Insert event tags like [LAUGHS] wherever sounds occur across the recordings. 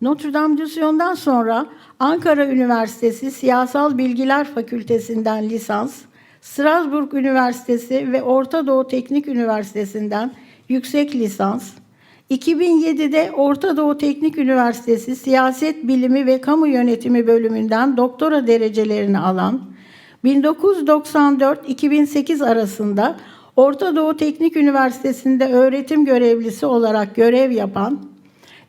Notre Dame du Sion'dan sonra Ankara Üniversitesi Siyasal Bilgiler Fakültesinden lisans, Strasbourg Üniversitesi ve Orta Doğu Teknik Üniversitesi'nden yüksek lisans, 2007'de Orta Doğu Teknik Üniversitesi Siyaset Bilimi ve Kamu Yönetimi bölümünden doktora derecelerini alan, 1994-2008 arasında Orta Doğu Teknik Üniversitesi'nde öğretim görevlisi olarak görev yapan,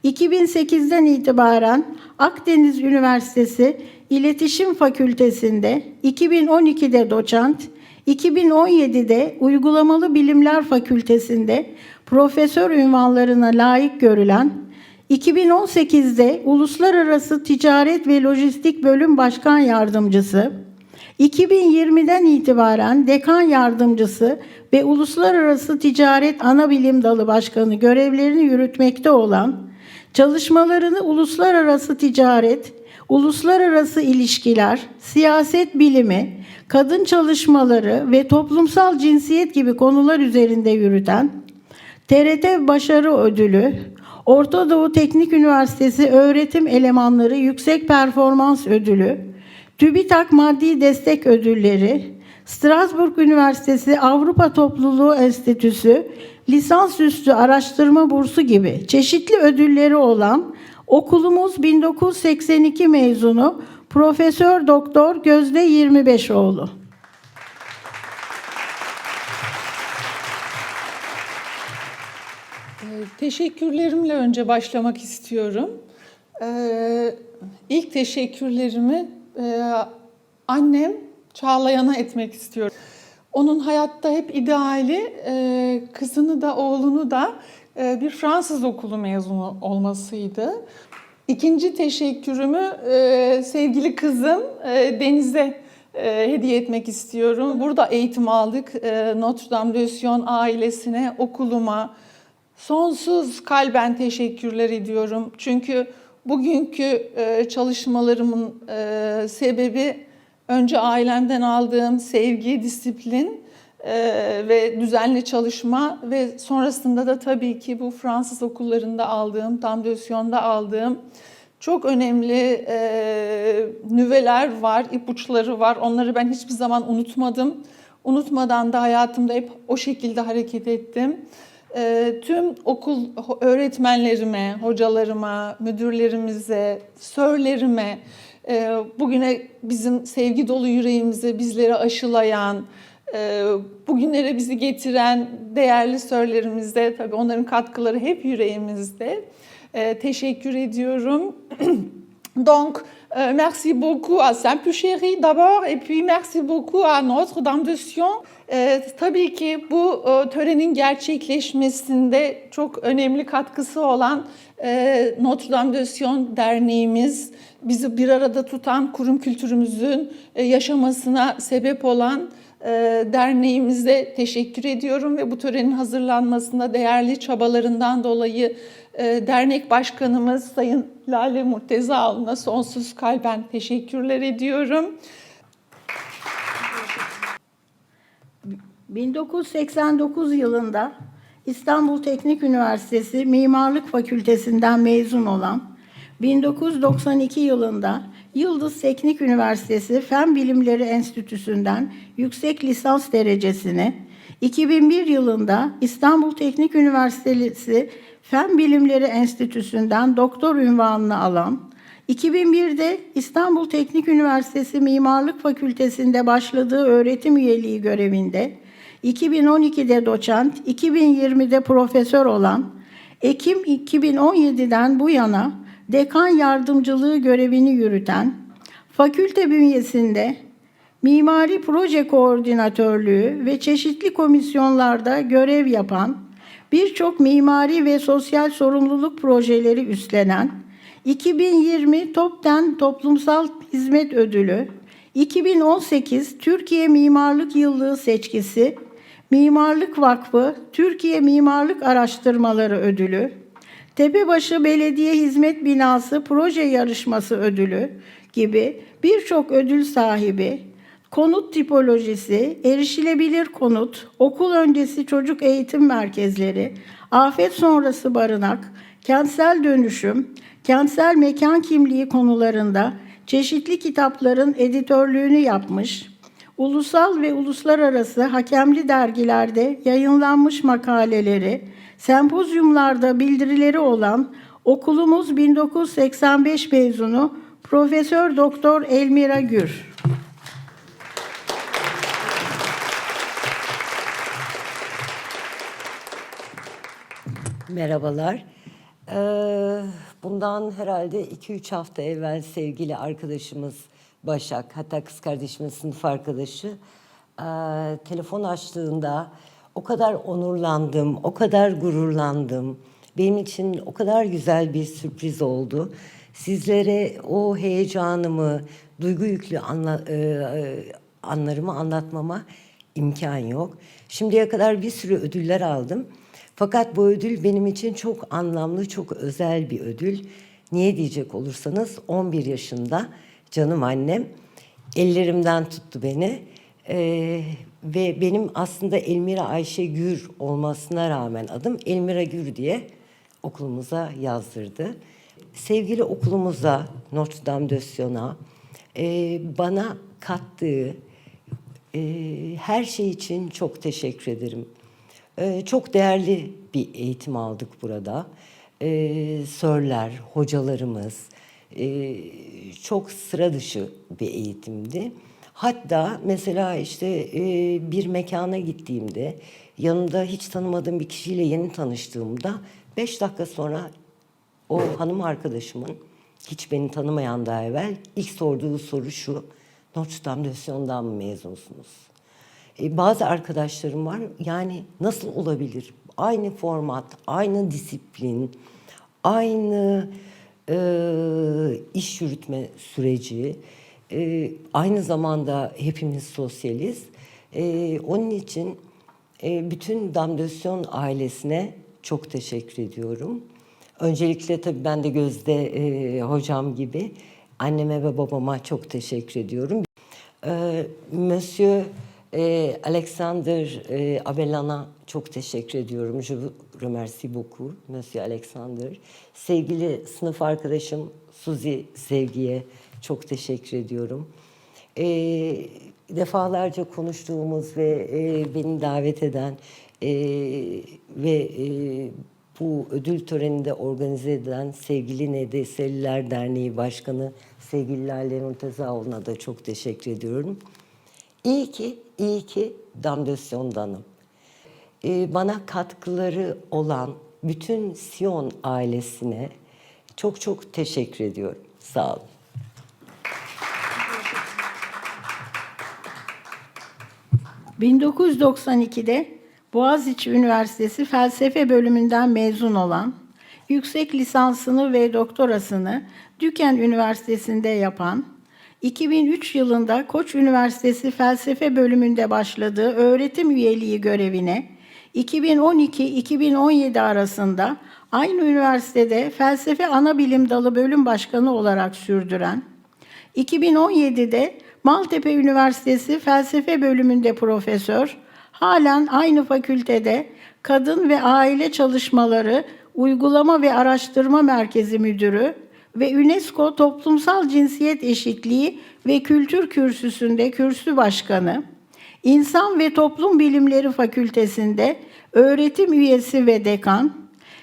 2008'den itibaren Akdeniz Üniversitesi İletişim Fakültesi'nde, 2012'de doçent, 2017'de Uygulamalı Bilimler Fakültesi'nde profesör ünvanlarına layık görülen, 2018'de Uluslararası Ticaret ve Lojistik Bölüm Başkan Yardımcısı, 2020'den itibaren dekan yardımcısı ve Uluslararası Ticaret Anabilim Dalı Başkanı görevlerini yürütmekte olan, çalışmalarını uluslararası ticaret, uluslararası ilişkiler, siyaset bilimi, kadın çalışmaları ve toplumsal cinsiyet gibi konular üzerinde yürüten, TRT Başarı Ödülü, Orta Doğu Teknik Üniversitesi Öğretim Elemanları Yüksek Performans Ödülü, TÜBİTAK Maddi Destek Ödülleri, Strasbourg Üniversitesi Avrupa Topluluğu Enstitüsü lisansüstü araştırma bursu gibi çeşitli ödülleri olan okulumuz 1982 mezunu Profesör Doktor Gözde 25oğlu. Ee, Teşekkürlerimle önce başlamak istiyorum. Ee, İlk teşekkürlerimi e, annem Çağlayan'a etmek istiyorum. Onun hayatta hep ideali e, kızını da oğlunu da e, bir Fransız okulu mezunu olmasıydı. İkinci teşekkürümü e, sevgili kızım Deniz'e hediye etmek istiyorum. Burada eğitim aldık. Notre Dame de Sion ailesine, okuluma, Sonsuz kalben teşekkürler ediyorum. Çünkü bugünkü çalışmalarımın sebebi önce ailemden aldığım sevgi, disiplin e, ve düzenli çalışma ve sonrasında da tabii ki bu Fransız okullarında aldığım, Dame de Sion'da aldığım çok önemli e, nüveler var, ipuçları var. Onları ben hiçbir zaman unutmadım. Unutmadan da hayatımda hep o şekilde hareket ettim. E, tüm okul öğretmenlerime, hocalarıma, müdürlerimize, sörlerime, bugüne bizim sevgi dolu yüreğimizi bizlere aşılayan, e, bugünlere bizi getiren değerli sörlerimize, tabii onların katkıları hep yüreğimizde. E, teşekkür ediyorum. [CLEARS THROAT] Donc, euh, merci beaucoup à Saint-Puchéry d'abord et puis merci beaucoup à Notre-Dame de Sion. Ee, tabii ki bu e, törenin gerçekleşmesinde çok önemli katkısı olan e, Notre Dame de Sion Derneğimiz, bizi bir arada tutan kurum kültürümüzün e, yaşamasına sebep olan e, derneğimize teşekkür ediyorum ve bu törenin hazırlanmasında değerli çabalarından dolayı e, dernek başkanımız Sayın Lale Murtezaoğlu'na sonsuz kalben teşekkürler ediyorum. 1989 yılında İstanbul Teknik Üniversitesi Mimarlık Fakültesinden mezun olan, 1992 yılında Yıldız Teknik Üniversitesi Fen Bilimleri Enstitüsü'nden yüksek lisans derecesini, 2001 yılında İstanbul Teknik Üniversitesi Fen Bilimleri Enstitüsü'nden doktor ünvanını alan, 2001'de İstanbul Teknik Üniversitesi Mimarlık Fakültesi'nde başladığı öğretim üyeliği görevinde, 2012'de doçent, 2020'de profesör olan, Ekim 2017'den bu yana dekan yardımcılığı görevini yürüten, fakülte bünyesinde mimari proje koordinatörlüğü ve çeşitli komisyonlarda görev yapan, birçok mimari ve sosyal sorumluluk projeleri üstlenen, 2020 Top 10 Toplumsal Hizmet Ödülü, 2018 Türkiye Mimarlık Yıllığı Seçkisi, Mimarlık Vakfı Türkiye Mimarlık Araştırmaları Ödülü, Tepebaşı Belediye Hizmet Binası Proje Yarışması Ödülü gibi birçok ödül sahibi, konut tipolojisi, erişilebilir konut, okul öncesi çocuk eğitim merkezleri, afet sonrası barınak, kentsel dönüşüm, kentsel mekan kimliği konularında çeşitli kitapların editörlüğünü yapmış, ulusal ve uluslararası hakemli dergilerde yayınlanmış makaleleri, sempozyumlarda bildirileri olan okulumuz 1985 mezunu Profesör Doktor Elmira Gür. Merhabalar. Ee, bundan herhalde 2-3 hafta evvel sevgili arkadaşımız Başak, hatta kız kardeşimin sınıf arkadaşı ee, telefon açtığında o kadar onurlandım, o kadar gururlandım. Benim için o kadar güzel bir sürpriz oldu. Sizlere o heyecanımı, duygu yüklü anla, e, e, anlarımı anlatmama imkan yok. Şimdiye kadar bir sürü ödüller aldım. Fakat bu ödül benim için çok anlamlı, çok özel bir ödül. Niye diyecek olursanız 11 yaşında canım annem ellerimden tuttu beni. Ee, ve benim aslında Elmira Ayşe Gür olmasına rağmen adım Elmira Gür diye okulumuza yazdırdı. Sevgili okulumuza, Notre Dame de Sion'a e, bana kattığı e, her şey için çok teşekkür ederim. Ee, çok değerli bir eğitim aldık burada. Ee, sörler, hocalarımız, e, çok sıra dışı bir eğitimdi. Hatta mesela işte e, bir mekana gittiğimde yanımda hiç tanımadığım bir kişiyle yeni tanıştığımda beş dakika sonra o hanım arkadaşımın hiç beni tanımayan daha evvel ilk sorduğu soru şu. Notre Dame de Sion'dan mı mezunsunuz? E, bazı arkadaşlarım var yani nasıl olabilir? Aynı format, aynı disiplin, aynı e, iş yürütme süreci, e, aynı zamanda hepimiz sosyaliz. E, onun için e, bütün Damdösyon ailesine çok teşekkür ediyorum. Öncelikle tabii ben de Gözde e, hocam gibi anneme ve babama çok teşekkür ediyorum. Ee, Monsieur e, Alexander e, Abellan'a çok teşekkür ediyorum. Je vous remercie beaucoup Monsieur Alexander. Sevgili sınıf arkadaşım Suzi Sevgi'ye çok teşekkür ediyorum. E, defalarca konuştuğumuz ve e, beni davet eden e, ve bu ödül töreninde organize edilen sevgili NDS'liler Derneği Başkanı sevgili Lale Muntezaoğlu'na da çok teşekkür ediyorum. İyi ki, iyi ki Damdösyon'danım. Ee, bana katkıları olan bütün Siyon ailesine çok çok teşekkür ediyorum. Sağ olun. ...1992'de Boğaziçi Üniversitesi Felsefe Bölümünden mezun olan, yüksek lisansını ve doktorasını Düken Üniversitesi'nde yapan, 2003 yılında Koç Üniversitesi Felsefe Bölümünde başladığı öğretim üyeliği görevine 2012-2017 arasında aynı üniversitede Felsefe Anabilim Dalı Bölüm Başkanı olarak sürdüren, 2017'de Maltepe Üniversitesi Felsefe Bölümünde profesör, halen aynı fakültede Kadın ve Aile Çalışmaları Uygulama ve Araştırma Merkezi Müdürü ve UNESCO Toplumsal Cinsiyet Eşitliği ve Kültür Kürsüsü'nde kürsü başkanı, İnsan ve Toplum Bilimleri Fakültesinde öğretim üyesi ve dekan,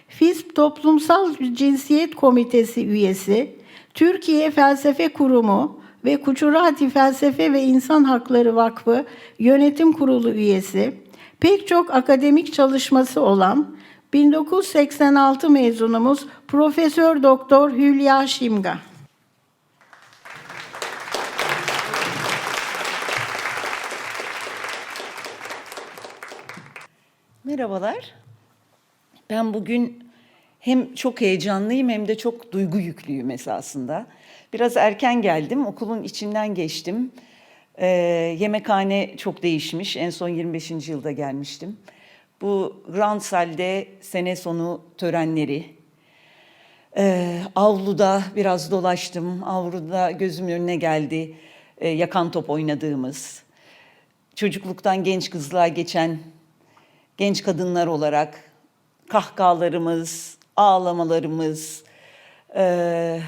FİSP Toplumsal Cinsiyet Komitesi üyesi, Türkiye Felsefe Kurumu ve Kuçurati Felsefe ve İnsan Hakları Vakfı Yönetim Kurulu üyesi, pek çok akademik çalışması olan 1986 mezunumuz Profesör Doktor Hülya Şimga. Merhabalar. Ben bugün hem çok heyecanlıyım hem de çok duygu yüklüyüm esasında. Biraz erken geldim, okulun içinden geçtim. Ee, yemekhane çok değişmiş, en son 25. yılda gelmiştim. Bu Grand Sal'de sene sonu törenleri, ee, avluda biraz dolaştım, avluda gözümün önüne geldi e, yakan top oynadığımız, çocukluktan genç kızlığa geçen genç kadınlar olarak kahkahalarımız, ağlamalarımız, e,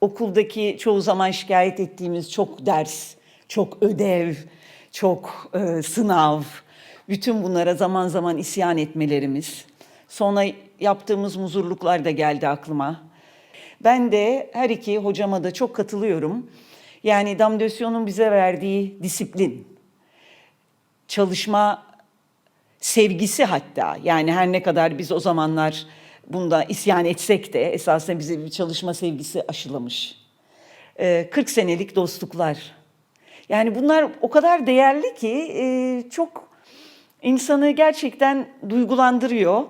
okuldaki çoğu zaman şikayet ettiğimiz çok ders, çok ödev, çok e, sınav, bütün bunlara zaman zaman isyan etmelerimiz. Sonra yaptığımız muzurluklar da geldi aklıma. Ben de her iki hocama da çok katılıyorum. Yani Damdösyon'un bize verdiği disiplin, çalışma sevgisi hatta. Yani her ne kadar biz o zamanlar bunda isyan etsek de esasında bize bir çalışma sevgisi aşılamış. Ee, 40 senelik dostluklar. Yani bunlar o kadar değerli ki e, çok insanı gerçekten duygulandırıyor.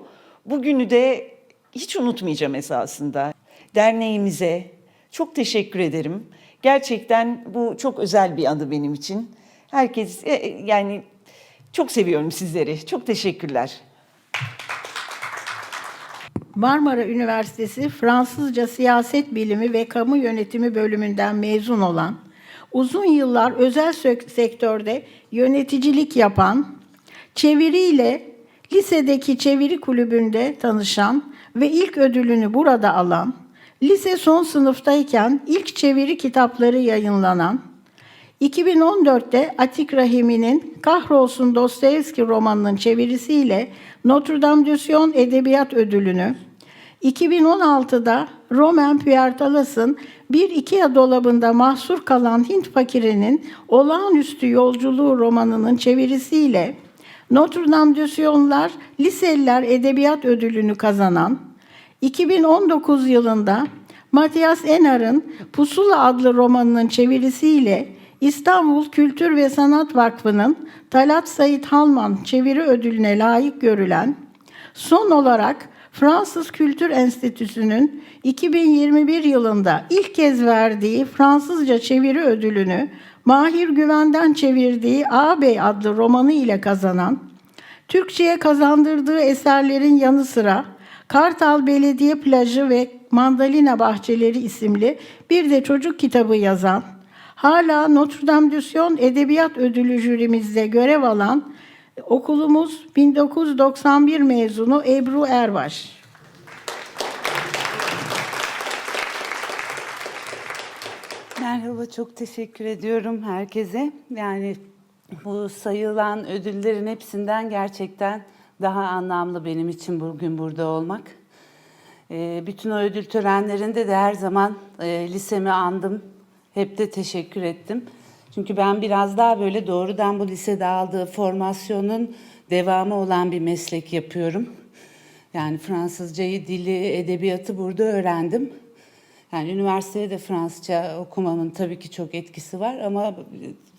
Bugünü de hiç unutmayacağım esasında. Derneğimize çok teşekkür ederim. Gerçekten bu çok özel bir anı benim için. Herkes e, e, yani çok seviyorum sizleri. Çok teşekkürler. Marmara Üniversitesi Fransızca Siyaset Bilimi ve Kamu Yönetimi bölümünden mezun olan, uzun yıllar özel sektörde yöneticilik yapan, çeviriyle lisedeki çeviri kulübünde tanışan ve ilk ödülünü burada alan, lise son sınıftayken ilk çeviri kitapları yayınlanan, 2014'te Atik Rahimi'nin Kahrolsun Dostoyevski romanının çevirisiyle Notre Dame du Sion Edebiyat Ödülünü, 2016'da Roman Puertalas'ın bir IKEA dolabında mahsur kalan Hint fakirinin olağanüstü yolculuğu romanının çevirisiyle Notre Dame du Sion'lar Liseliler Edebiyat Ödülünü kazanan, 2019 yılında Matthias Enar'ın Pusula adlı romanının çevirisiyle İstanbul Kültür ve Sanat Vakfı'nın Talat Said Halman çeviri ödülüne layık görülen, son olarak Fransız Kültür Enstitüsü'nün 2021 yılında ilk kez verdiği Fransızca çeviri ödülünü Mahir Güven'den çevirdiği Ağabey adlı romanı ile kazanan, Türkçe'ye kazandırdığı eserlerin yanı sıra Kartal Belediye Plajı ve Mandalina Bahçeleri isimli bir de çocuk kitabı yazan, hala Notre Dame du Sion Edebiyat Ödülü jürimizde görev alan okulumuz 1991 mezunu Ebru Erbaş. Merhaba, çok teşekkür ediyorum herkese. Yani bu sayılan ödüllerin hepsinden gerçekten daha anlamlı benim için bugün burada olmak. Ee, bütün o ödül törenlerinde de her zaman e, lisemi andım. Hep de teşekkür ettim. Çünkü ben biraz daha böyle doğrudan bu lisede aldığı formasyonun devamı olan bir meslek yapıyorum. Yani Fransızcayı, dili, edebiyatı burada öğrendim. Yani üniversitede de Fransızca okumamın tabii ki çok etkisi var ama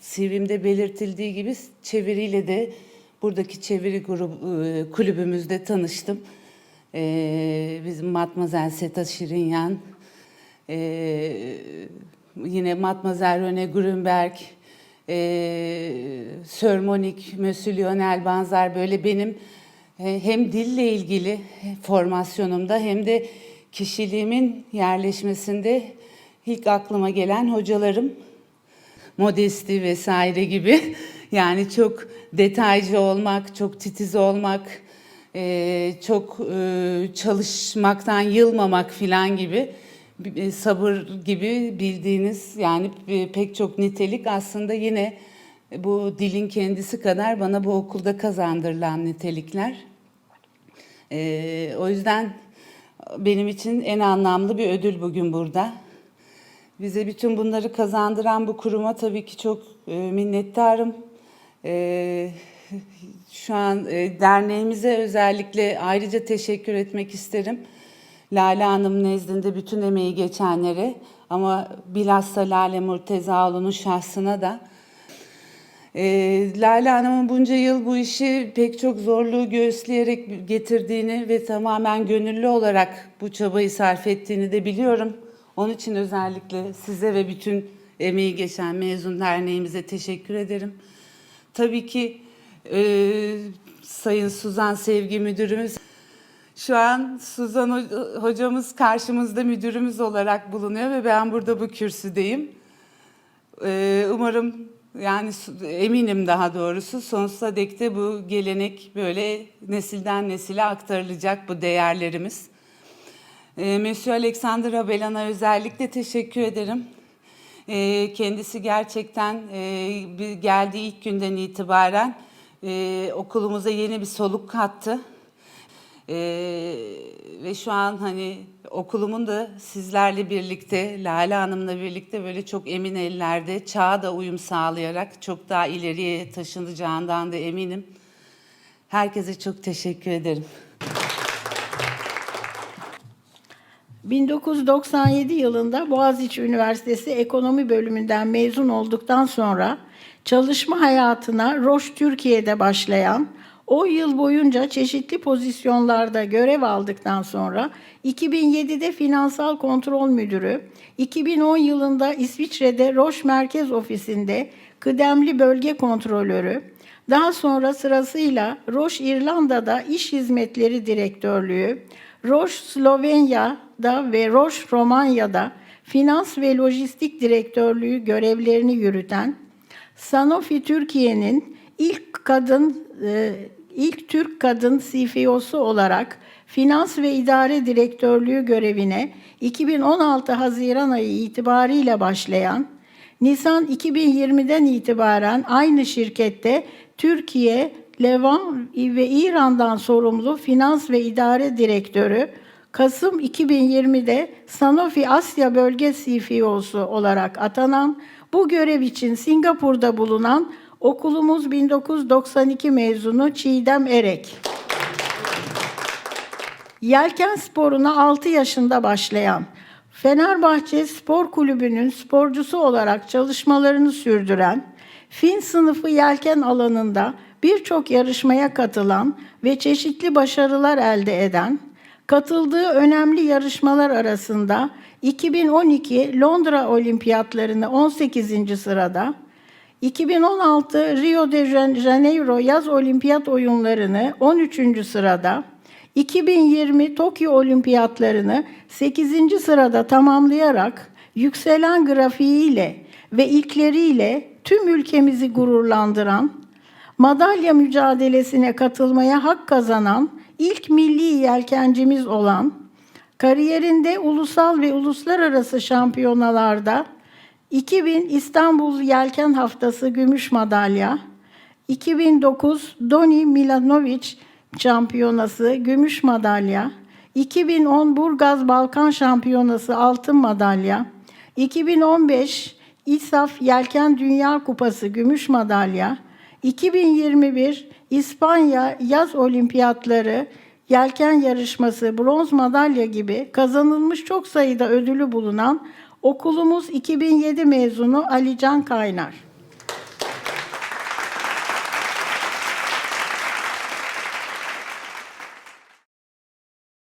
CV'mde belirtildiği gibi çeviriyle de buradaki çeviri grubu, e, kulübümüzde tanıştım. Ee, bizim Matmazel Seta Şirinyan, ee, yine Matmazel Rene Grünberg, ee, Sir Monique, Monsieur Lionel Banzar böyle benim e, hem dille ilgili formasyonumda hem de kişiliğimin yerleşmesinde ilk aklıma gelen hocalarım. Modesti vesaire gibi. [LAUGHS] Yani çok detaycı olmak, çok titiz olmak, e, çok e, çalışmaktan yılmamak filan gibi e, sabır gibi bildiğiniz yani pek çok nitelik aslında yine bu dilin kendisi kadar bana bu okulda kazandırılan nitelikler. O yüzden benim için en anlamlı bir ödül bugün burada. Bize bütün bunları kazandıran bu kuruma tabii ki çok e, minnettarım. E, şu an e, derneğimize özellikle ayrıca teşekkür etmek isterim. Lale Hanım nezdinde bütün emeği geçenlere ama bilhassa Lale Murtezaoğlu'nun şahsına da e, Lale Hanım'ın bunca yıl bu işi pek çok zorluğu göğüsleyerek getirdiğini ve tamamen gönüllü olarak bu çabayı sarf ettiğini de biliyorum. Onun için özellikle size ve bütün emeği geçen mezun derneğimize teşekkür ederim. Tabii ki e, Sayın Suzan Sevgi Müdürümüz, şu an Suzan Ho- hocamız karşımızda müdürümüz olarak bulunuyor ve ben burada bu kürsüdeyim. Ee, umarım yani eminim daha doğrusu sonsuza dek de bu gelenek böyle nesilden nesile aktarılacak bu değerlerimiz. E, Monsieur Alexander Abelan'a özellikle teşekkür ederim. E, kendisi gerçekten e, geldiği ilk günden itibaren e, okulumuza yeni bir soluk kattı. E, ve şu an hani okulumun da sizlerle birlikte, Lale Hanım'la birlikte böyle çok emin ellerde, çağa da uyum sağlayarak çok daha ileriye taşınacağından da eminim. Herkese çok teşekkür ederim. 1997 yılında Boğaziçi Üniversitesi Ekonomi Bölümünden mezun olduktan sonra çalışma hayatına Roche Türkiye'de başlayan, o yıl boyunca çeşitli pozisyonlarda görev aldıktan sonra 2007'de Finansal Kontrol Müdürü, 2010 yılında İsviçre'de Roche Merkez Ofisi'nde kıdemli bölge kontrolörü, daha sonra sırasıyla Roche İrlanda'da İş Hizmetleri Direktörlüğü, Roche Slovenya'da ve Roche Romanya'da Finans ve Lojistik Direktörlüğü görevlerini yürüten, Sanofi Türkiye'nin ilk kadın e, ilk Türk kadın CFO'su olarak Finans ve İdare Direktörlüğü görevine 2016 Haziran ayı itibariyle başlayan Nisan 2020'den itibaren aynı şirkette Türkiye, Levan ve İran'dan sorumlu Finans ve İdare Direktörü, Kasım 2020'de Sanofi Asya Bölge CFO'su olarak atanan, bu görev için Singapur'da bulunan okulumuz 1992 mezunu Çiğdem Erek. Yelken sporuna 6 yaşında başlayan, Fenerbahçe Spor Kulübü'nün sporcusu olarak çalışmalarını sürdüren, Fin sınıfı yelken alanında birçok yarışmaya katılan ve çeşitli başarılar elde eden, katıldığı önemli yarışmalar arasında 2012 Londra Olimpiyatlarını 18. sırada, 2016 Rio de Janeiro Yaz Olimpiyat Oyunlarını 13. sırada, 2020 Tokyo Olimpiyatlarını 8. sırada tamamlayarak yükselen grafiğiyle ve ilkleriyle tüm ülkemizi gururlandıran, madalya mücadelesine katılmaya hak kazanan ilk milli yelkencimiz olan, kariyerinde ulusal ve uluslararası şampiyonalarda 2000 İstanbul Yelken Haftası gümüş madalya, 2009 Doni Milanovic Şampiyonası gümüş madalya, 2010 Burgaz Balkan Şampiyonası altın madalya, 2015 İSAF Yelken Dünya Kupası gümüş madalya, 2021 İspanya Yaz Olimpiyatları Yelken Yarışması bronz madalya gibi kazanılmış çok sayıda ödülü bulunan okulumuz 2007 mezunu Ali Can Kaynar.